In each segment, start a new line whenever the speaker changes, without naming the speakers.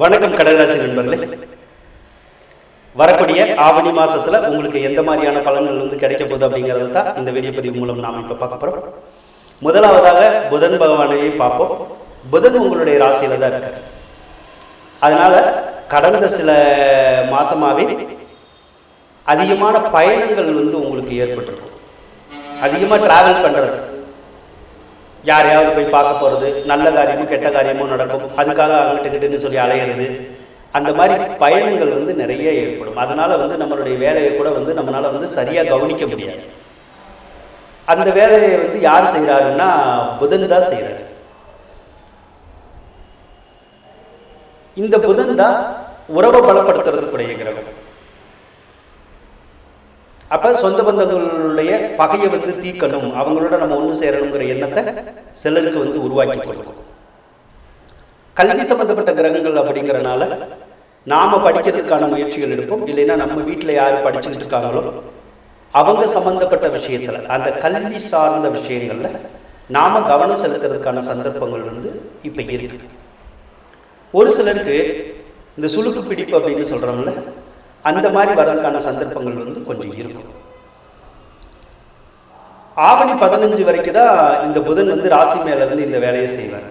வணக்கம் கடகராசி நண்பர்களே. வரக்கூடிய ஆவணி மாசத்துல உங்களுக்கு எந்த மாதிரியான பலன்கள் வந்து கிடைக்க போகுது அப்படிங்கிறத தான் இந்த வீடியோ பதிவு மூலம் நாம் இப்போ பார்க்க போறோம். முதலாவதாக புதன் பகவானையே பார்ப்போம். புதன் உங்களுடைய ராசியில தான் இருக்காரு. அதனால கடந்த சில மாசமாவே அதிகமான பயணங்கள் வந்து உங்களுக்கு ஏற்பட்டிருக்கும். அதிகமாக டிராவல் பண்றது யாரையாவது போய் பார்க்க போகிறது நல்ல காரியமும் கெட்ட காரியமும் நடக்கும். அதுக்காக அங்கிட்டு கிட்டுன்னு சொல்லி அலையிறது. அந்த மாதிரி பயணங்கள் வந்து நிறைய ஏற்படும். அதனால் வந்து நம்மளுடைய வேலையை கூட வந்து நம்மளால் வந்து சரியாக கவனிக்க முடியாது. அந்த வேலையை வந்து யார் செய்கிறாருன்னா புதன் தான் செய்கிறாரு இந்த புதன் தான் உறவை பலப்படுத்துறதுக்குடைய கிரகம். அப்போ சொந்த பந்தங்களுடைய பகையை வந்து தீக்கணும் அவங்களோட நம்ம ஒன்று சேரணுங்கிற எண்ணத்தை சிலருக்கு வந்து உருவாக்கி கொடுக்கும். கல்வி சம்பந்தப்பட்ட கிரகங்கள் அப்படிங்கிறனால நாம் படிக்கிறதுக்கான முயற்சிகள் எடுப்போம். இல்லைன்னா நம்ம வீட்டில் யார் படிச்சுக்கிட்டு இருக்காங்களோ அவங்க சம்பந்தப்பட்ட விஷயத்தில் அந்த கல்வி சார்ந்த விஷயங்களில் நாம் கவனம் செலுத்துறதுக்கான சந்தர்ப்பங்கள் வந்து இப்போ இருக்கு. ஒரு சிலருக்கு இந்த சுளுக்கு பிடிப்பு அப்படின்னு சொல்கிறோம்ல அந்த மாதிரி வரதுக்கான சந்தர்ப்பங்கள் வந்து கொஞ்சம் இருக்கும். ஆவணி பதினஞ்சு வரைக்கும் தான் இந்த புதன் வந்து ராசி மேலேருந்து இந்த வேலையை செய்வார்.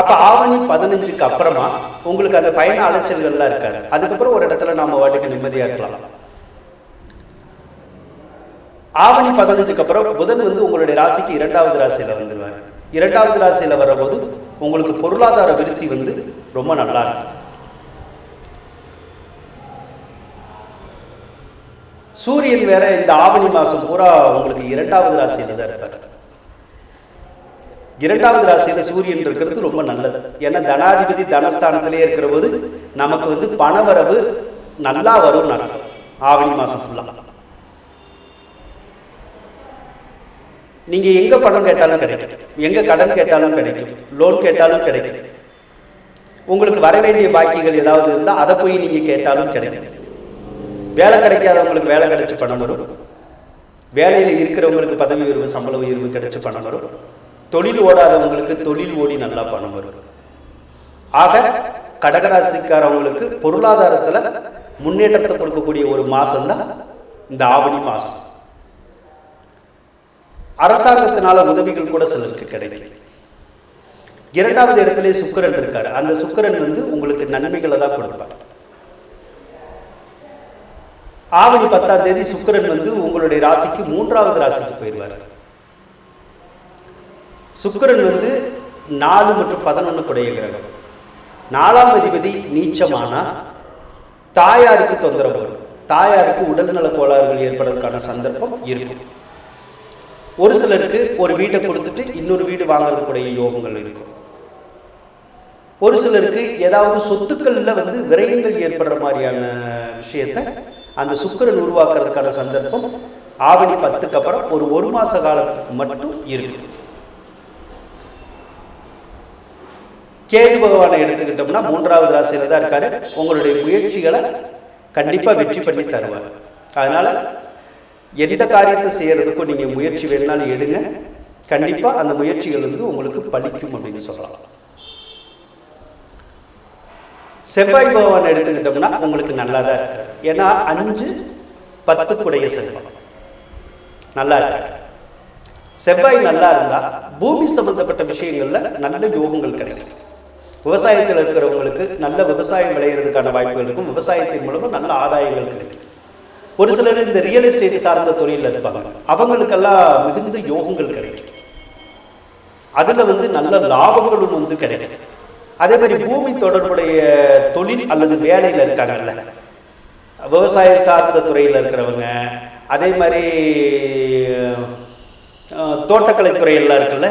அப்போ ஆவணி பதினஞ்சுக்கு அப்புறமா உங்களுக்கு அந்த பயண அலைச்சல்கள்லாம் இருக்காது. அதுக்கப்புறம் ஒரு இடத்துல நாம வாட்டுக்கு நிம்மதியாக இருக்கலாம். ஆவணி பதினஞ்சுக்கு அப்புறம் புதன் வந்து உங்களுடைய ராசிக்கு இரண்டாவது ராசியில் வந்துடுவார் இரண்டாவது ராசியில் வரும்போது உங்களுக்கு பொருளாதார விருத்தி வந்து ரொம்ப நல்லா இருக்கும். சூரியன் வேற இந்த ஆவணி மாசம் பூரா உங்களுக்கு இரண்டாவது ராசியில தான் இருப்பார். இரண்டாவது ராசியில சூரியன் இருக்கிறது ரொம்ப நல்லது. ஏன்னா தனாதிபதி தனஸ்தானத்திலே இருக்கிற போது நமக்கு வந்து பணவரவு நல்லா வரும் நடக்கும் ஆவணி மாசம் ஃபுல்லாக நீங்க எங்க பணம் கேட்டாலும் கிடைக்கும். எங்க கடன் கேட்டாலும் கிடைக்கும். லோன் கேட்டாலும் கிடைக்கும். உங்களுக்கு வர வேண்டிய பாக்கிகள் ஏதாவது இருந்தால் அதை போய் நீங்க கேட்டாலும் கிடைக்கும். வேலை கிடைக்காதவங்களுக்கு வேலை கிடைச்சி பணம் வரும். வேலையில் இருக்கிறவங்களுக்கு பதவி உயர்வு சம்பள உயர்வு கிடைச்சு பணம் வரும். தொழில் ஓடாதவங்களுக்கு தொழில் ஓடி நல்லா பணம் வரும். ஆக கடகராசிக்காரவங்களுக்கு பொருளாதாரத்தில் முன்னேற்றத்தை கொடுக்கக்கூடிய ஒரு மாதம் தான் இந்த ஆவணி மாதம் அரசாங்கத்தினால உதவிகள் கூட சிலருக்கு கிடைக்கும். இரண்டாவது இடத்துல சுக்கரன் இருக்கார். அந்த சுக்கிரன் வந்து உங்களுக்கு நன்மைகளை தான் கொடுப்பார். ஆவணி பத்தாம் தேதி சுக்கிரன் வந்து உங்களுடைய ராசிக்கு மூன்றாவது ராசிக்கு போயிடுவார். சுக்கரன் வந்து நாலு மற்றும் பதினொன்று குடைய கிரகம். நாலாம் அதிபதி நீச்சமானா தாயாருக்கு தொந்தரவு வரும். தாயாருக்கு உடல்நல கோளாறுகள் ஏற்படுறதுக்கான சந்தர்ப்பம் இருக்கும். ஒரு சிலருக்கு ஒரு வீட்டை கொடுத்துட்டு இன்னொரு வீடு வாங்குறதுக்குடைய யோகங்கள் இருக்கும். ஒரு சிலருக்கு ஏதாவது சொத்துக்களில் வந்து விரயங்கள் ஏற்படுற மாதிரியான விஷயத்தை அந்த சுக்கரன் உருவாக்குறதுக்கான சந்தர்ப்பம் ஆவணி பத்துக்கு அப்புறம் ஒரு ஒரு மாச காலத்துக்கு மட்டும் இருக்கு. கேது பகவானை எடுத்துக்கிட்டோம்னா மூன்றாவது ராசியில தான் இருக்காரு. உங்களுடைய முயற்சிகளை கண்டிப்பா வெற்றி பண்ணி தருவார். அதனால எந்த காரியத்தை செய்யறதுக்கும் நீங்க முயற்சி வேணும்னாலும் எடுங்க. கண்டிப்பா அந்த முயற்சிகள் வந்து உங்களுக்கு பலிக்கும் அப்படின்னு சொல்லலாம். செவ்வாய் பகவான் எடுத்துக்கிட்டோம்னா உங்களுக்கு நல்லா தான் இருக்கு. ஏன்னா அஞ்சு பத்துக்குடைய செல்வம். நல்லா இருக்கு. செவ்வாய் நல்லா இருந்தா பூமி சம்பந்தப்பட்ட விஷயங்கள்ல நல்ல யோகங்கள் கிடைக்கும். விவசாயத்தில் இருக்கிறவங்களுக்கு நல்ல விவசாயம் விளையிறதுக்கான வாய்ப்புகள் இருக்கும். விவசாயத்தின் மூலமும் நல்ல ஆதாயங்கள் கிடைக்கும். ஒரு சிலர் இந்த ரியல் எஸ்டேட் சார்ந்த தொழிலில் இருப்பாங்க. அவங்களுக்கெல்லாம் மிகுந்த யோகங்கள் கிடைக்கும். அதுல வந்து நல்ல லாபங்களும் வந்து கிடைக்கும். அதே மாதிரி பூமி தொடர்புடைய தொழில் அல்லது வேலையில் இருக்காங்கல்ல. விவசாய சார்ந்த துறையில் இருக்கிறவங்க அதே மாதிரி தோட்டக்கலை துறையெல்லாம் இருக்குல்ல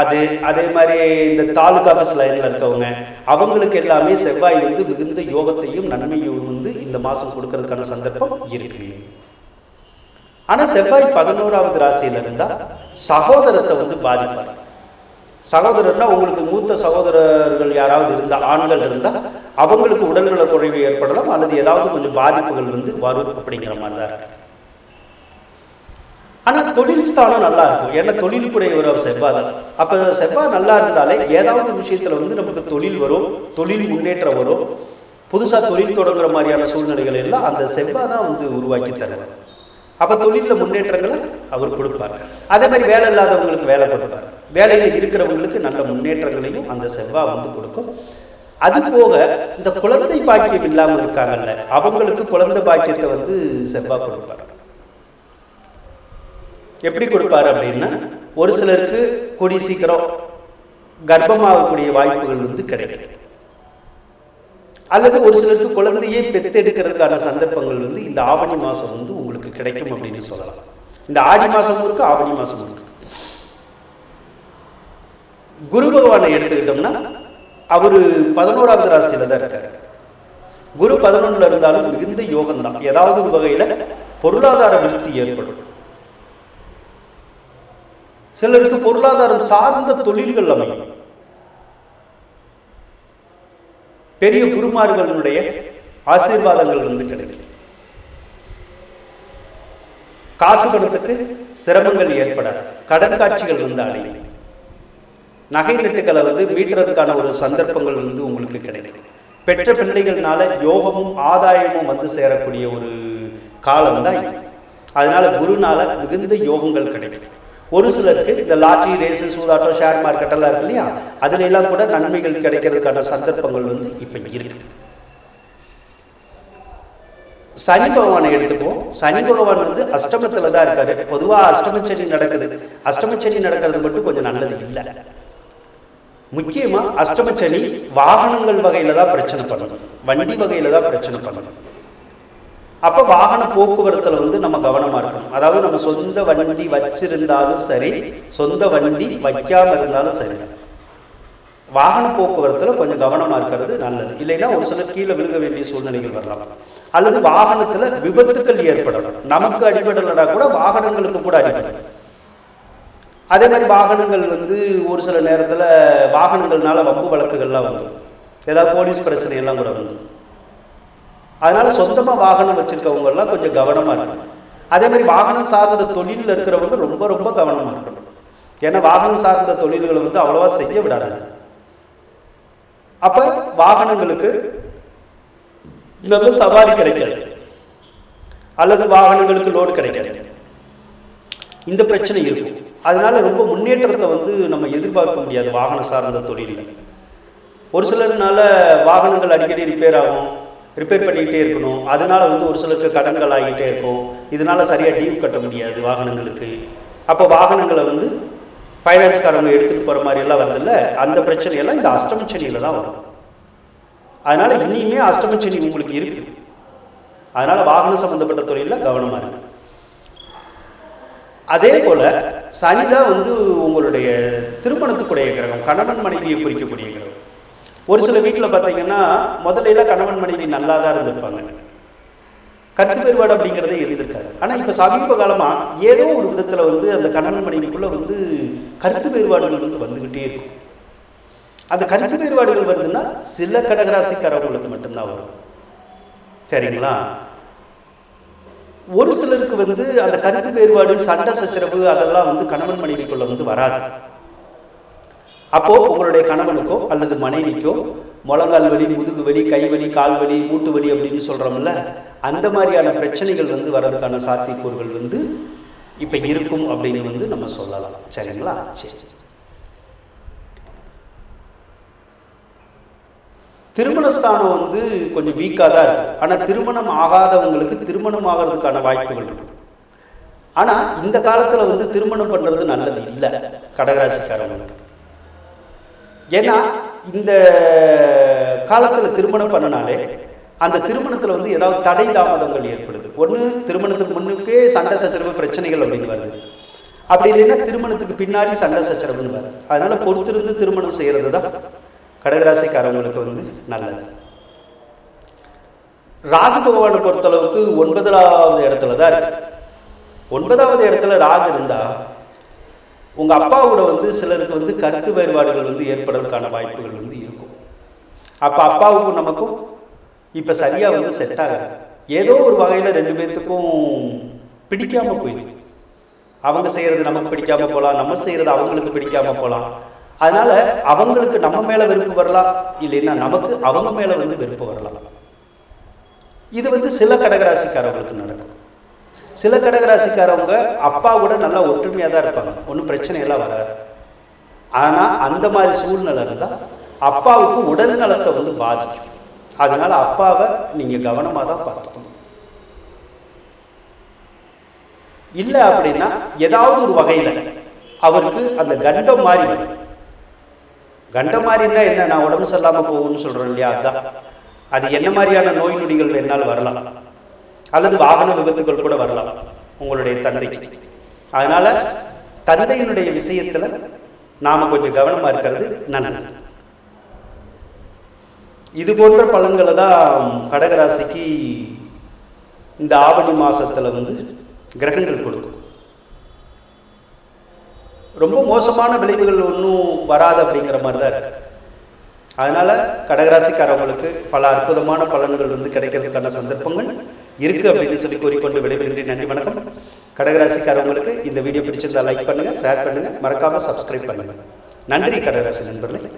அது அதே மாதிரி இந்த தாலுகா ஆஃபீஸ் லைனில் இருக்கவங்க அவங்களுக்கு எல்லாமே செவ்வாய் வந்து மிகுந்த யோகத்தையும் நன்மையும் வந்து இந்த மாதம் கொடுக்கறதுக்கான சந்தர்ப்பம் இருக்கு. ஆனால் செவ்வாய் பதினோராவது ராசியில் இருந்தால் சகோதரத்தை வந்து பாதிப்பார். சகோதரர்னா உங்களுக்கு மூத்த சகோதரர்கள் யாராவது இருந்தால் ஆண்கள் இருந்தால் அவங்களுக்கு உடல்நல குறைவு ஏற்படலாம் அல்லது ஏதாவது கொஞ்சம் பாதிப்புகள் வந்து வரும் அப்படிங்கிற மாதிரி தான் இருக்கு ஆனால் தொழில் ஸ்தானம் நல்லா இருக்கும். ஏன்னா தொழிலுக்குடைய ஒரு செவ்வாய் தான். அப்போ செவ்வாய் நல்லா இருந்தாலே ஏதாவது விஷயத்தில் வந்து நமக்கு தொழில் வரும் தொழில் முன்னேற்றம் வரும். புதுசாக தொழில் தொடங்குற மாதிரியான சூழ்நிலைகள் எல்லாம் அந்த செவ்வாய் தான் வந்து உருவாக்கி தருவார். அப்போ தொழிலில் முன்னேற்றங்களை அவர் கொடுப்பார். அதே மாதிரி வேலை இல்லாதவங்களுக்கு வேலை கொடுப்பார். வேலையில் இருக்கிறவங்களுக்கு நல்ல முன்னேற்றங்களையும் அந்த செவ்வாய் வந்து கொடுக்கும். அது போக இந்த குழந்தை பாக்கியம் இல்லாமல் இருக்காங்கல்ல அவங்களுக்கு குழந்தை பாக்கியத்தை வந்து செவ்வாய் கொடுப்பார். எப்படி கொடுப்பாரு அப்படின்னா ஒரு சிலருக்கு கொடி சீக்கிரம் கர்ப்பமாகக்கூடிய வாய்ப்புகள் வந்து கிடைக்கும். அல்லது ஒரு சிலருக்கு குழந்தையே பெத்தெடுக்கிறதுக்கான சந்தர்ப்பங்கள் வந்து இந்த ஆவணி மாதம் வந்து உங்களுக்கு கிடைக்கும் அப்படின்னு சொல்லலாம். இந்த ஆடி மாதமும் இருக்கு ஆவணி மாதமும் இருக்கு. குரு பகவானை எடுத்துக்கிட்டோம்னா அவர் பதினோராவது ராசியில தான் இருக்காரு. குரு பதினொன்னுல இருந்தாலும் மிகுந்த யோகம் தான் ஏதாவது ஒரு வகையில பொருளாதார விருத்தி ஏற்படும். சிலருக்கு பொருளாதாரம் சார்ந்த தொழில்கள் அமையும். பெரிய குருமார்களுடைய ஆசீர்வாதங்கள் வந்து கிடைக்கும். காசு பணத்துக்கு சிரமங்கள் ஏற்படாது கடன் காட்சிகள் வந்து அடையும் நகை நட்டுக்களை வந்து மீட்டுறதுக்கான ஒரு சந்தர்ப்பங்கள் வந்து உங்களுக்கு கிடைக்கும். பெற்ற பிள்ளைகள்னால யோகமும் ஆதாயமும் வந்து சேரக்கூடிய ஒரு காலம் தான் இது. அதனால குருனால மிகுந்த யோகங்கள் கிடைக்கும். ஒரு சிலருக்கு இந்த லாட்ரி ரேஸு சூதாட்டம் ஷேர் மார்க்கெட் எல்லாம் இருக்கு இல்லையா? அதுல எல்லாம் கூட நன்மைகள் கிடைக்கிறதுக்கான சந்தர்ப்பங்கள் வந்து இப்ப இருக்கு. சனி பகவானை எடுத்துப்போம் சனி பகவான் வந்து அஷ்டமத்துல தான் இருக்காரு. பொதுவா அஷ்டமச்சனி நடக்குது. அஷ்டமச்சனி நடக்கிறது மட்டும் கொஞ்சம் நல்லது இல்லை. முக்கியமா அஷ்டமச்சனி வாகனங்கள் வகையில தான் பிரச்சனை பண்ணணும் வண்டி வகையில தான் பிரச்சனை பண்ணணும் அப்ப வாகன போக்குவரத்துல வந்து நம்ம கவனமா இருக்கணும். அதாவது நம்ம சொந்த வண்டி வச்சிருந்தாலும் சரி சொந்த வண்டி வைக்காம இருந்தாலும் சரி. வாகன போக்குவரத்தில் கொஞ்சம் கவனமாக இருக்கிறது நல்லது. இல்லைன்னா ஒரு சிலர் கீழே விழுக வேண்டிய சூழ்நிலைகள் வரலாம். அல்லது வாகனத்தில் விபத்துக்கள் ஏற்படலாம். நமக்கு அடிபடலைனா கூட வாகனங்களுக்கு கூட அடிபடலாம். அதே மாதிரி வாகனங்கள் வந்து ஒரு சில நேரத்தில் வாகனங்கள்னால வம்பு வழக்குகள்லாம் வந்துடும் ஏதாவது போலீஸ் பிரச்சனை எல்லாம் கூட வந்துடும் அதனால சொந்தமாக வாகனம் வச்சிருக்கவங்கெல்லாம் கொஞ்சம் கவனமாக இருக்கணும். அதே மாதிரி வாகனம் சார்ந்த தொழிலில் இருக்கிறவங்க ரொம்ப ரொம்ப கவனமாக இருக்கணும். ஏன்னா வாகனம் சார்ந்த தொழில்களை வந்து அவ்வளோவா செய்ய விடாது. அப்ப வாகனங்களுக்கு நல்ல சவாரி கிடைக்காது. அல்லது வாகனங்களுக்கு லோடு கிடைக்காது. இந்த பிரச்சனை இருக்கும். அதனால ரொம்ப முன்னேற்றத்தை வந்து நம்ம எதிர்பார்க்க முடியாது வாகனம் சார்ந்த தொழிலில். ஒரு சிலர்னால வாகனங்கள் அடிக்கடி ரிப்பேர் ஆகும் ரிப்பேர் பண்ணிக்கிட்டே இருக்கணும். அதனால வந்து ஒரு சிலருக்கு கடன்கள் ஆகிட்டே இருக்கும். இதனால சரியாக டீவ் கட்ட முடியாது வாகனங்களுக்கு. அப்போ வாகனங்களை வந்து ஃபைனான்ஸ்காரங்க எடுத்துகிட்டு போகிற மாதிரியெல்லாம் எல்லாம் அந்த பிரச்சனையெல்லாம் இந்த அஷ்டமச்சனியில் தான் வரும். அதனால் இனிமே அஷ்டமச்சனி உங்களுக்கு இருக்குது அதனால் வாகனம் சம்மந்தப்பட்ட தொழிலில் கவனமாக இருக்கு அதே போல் சனி தான் வந்து உங்களுடைய திருமணத்துக்குடைய கிரகம் கணவன் மனைவியை குறிக்கக்கூடிய கிரகம். ஒரு சில வீட்டில் பார்த்தீங்கன்னா முதல்ல கணவன் மனைவி நல்லா தான் இருந்திருப்பாங்க. கருத்து வேறுபாடு அப்படிங்கிறதே இருந்திருக்காரு ஆனால் இப்போ சமீப காலமாக ஏதோ ஒரு விதத்தில் வந்து அந்த கணவன் மனைவிக்குள்ளே வந்து கருத்து வேறுபாடுகள் வந்து வந்துக்கிட்டே இருக்கும். அந்த கருத்து வேறுபாடுகள் வருதுன்னா சில கடகராசிக்காரவங்களுக்கு மட்டும்தான் வரும். சரிங்களா? ஒரு சிலருக்கு வந்து அந்த கருத்து வேறுபாடு சண்டை சச்சரவு அதெல்லாம் வந்து கணவன் மனைவிக்குள்ள வந்து வராது. அப்போ உங்களுடைய கணவனுக்கோ அல்லது மனைவிக்கோ முழங்கால் வலி முதுகு வலி கை வலி கால் வலி மூட்டு வலி அப்படின்னு சொல்றோம்ல அந்த மாதிரியான பிரச்சனைகள் வந்து வர்றதுக்கான சாத்தியக்கூறுகள் வந்து இப்போ இருக்கும் அப்படின்னு வந்து நம்ம சொல்லலாம். சரிங்களா? சரி. திருமணஸ்தானம் வந்து கொஞ்சம் வீக்காக தான் இருக்கு. ஆனால் திருமணம் ஆகாதவங்களுக்கு திருமணம் ஆகிறதுக்கான வாய்ப்புகள் இருக்கு. ஆனால் இந்த காலத்தில் வந்து திருமணம் பண்ணுறது நல்லது இல்லை. கடகராசிக்காரங்களுக்கு ஏன்னா இந்த காலத்தில் திருமணம் பண்ணனாலே அந்த திருமணத்தில் வந்து ஏதாவது தடை தாமதங்கள் ஏற்படுது. ஒன்று திருமணத்துக்கு முன்னுக்கே சண்டை சச்சரவு பிரச்சனைகள் அப்படின்னு வருது. அப்படி இல்லைன்னா திருமணத்துக்கு பின்னாடி சண்டை சச்சரவுன்னு வருது. அதனால பொறுத்திருந்து திருமணம் செய்கிறது தான் கடகராசிக்காரவங்களுக்கு வந்து நல்லது. ராகு பகவானை பொறுத்தளவுக்கு ஒன்பதாவது இடத்துல தான் இருக்கு. ஒன்பதாவது இடத்துல ராகு இருந்தால் உங்கள் அப்பாவோட வந்து சிலருக்கு வந்து கருத்து வேறுபாடுகள் வந்து ஏற்படுறதுக்கான வாய்ப்புகள் வந்து இருக்கும். அப்போ அப்பாவுக்கும் நமக்கும் இப்போ சரியாக வந்து செட் ஆகாது ஏதோ ஒரு வகையில் ரெண்டு பேர்த்துக்கும் பிடிக்காமல் போயிருக்கு அவங்க செய்கிறது நமக்கு பிடிக்காம போகலாம் நம்ம செய்கிறது அவங்களுக்கு பிடிக்காம போகலாம். அதனால் அவங்களுக்கு நம்ம மேலே வெறுப்பு வரலாம் இல்லைன்னா நமக்கு அவங்க மேலே வந்து வெறுப்பு வரலாம். இது வந்து சில கடகராசிக்காரவங்களுக்கு நடக்கும். சில கடகராசிக்காரவங்க அப்பா கூட நல்லா ஒற்றுமையாக தான் இருப்பாங்க. ஒன்றும் பிரச்சனையெல்லாம் வராது. ஆனால் அந்த மாதிரி சூழ்நிலை இருந்தால் அப்பாவுக்கு உடல் நலத்தை வந்து பாதிக்கும். அதனால அப்பாவை நீங்கள் கவனமாக தான் பார்த்துக்கணும். இல்லை அப்படின்னா ஏதாவது ஒரு வகையில் அவருக்கு அந்த கண்டம் மாறி வரும். கண்டம் மாறினா என்ன? நான் உடம்பு சரியில்லாமல் போகும்னு சொல்கிறேன் இல்லையா? அதுதான் அது என்ன மாதிரியான நோய் நொடிகள் வேணாலும் வரலாம். அல்லது வாகன விபத்துகள் கூட வரலாம் உங்களுடைய தந்தைக்கு. அதனால தந்தையினுடைய விஷயத்தில் நாம கொஞ்சம் கவனமா இருக்கிறது நல்லது இது போன்ற பலன்களை தான் கடகராசிக்கு இந்த ஆவணி மாதத்தில் வந்து கிரகங்கள் கொடுக்கும். ரொம்ப மோசமான விளைவுகள் ஒன்றும் வராது அப்படிங்கிற மாதிரி தான் இருக்கு. அதனால் கடகராசிக்காரவங்களுக்கு பல அற்புதமான பலன்கள் வந்து கிடைக்கிறதுக்கான சந்தர்ப்பங்கள் இருக்குது அப்படின்னு சொல்லி கூறிக்கொண்டு விடைபெறுகின்றேன் நன்றி வணக்கம். கடகராசிக்காரவங்களுக்கு இந்த வீடியோ பிடிச்சிருந்தா லைக் பண்ணுங்கள் ஷேர் பண்ணுங்கள் மறக்காமல் சப்ஸ்கிரைப் பண்ணுங்கள் நன்றி கடகராசி நண்பர்களே.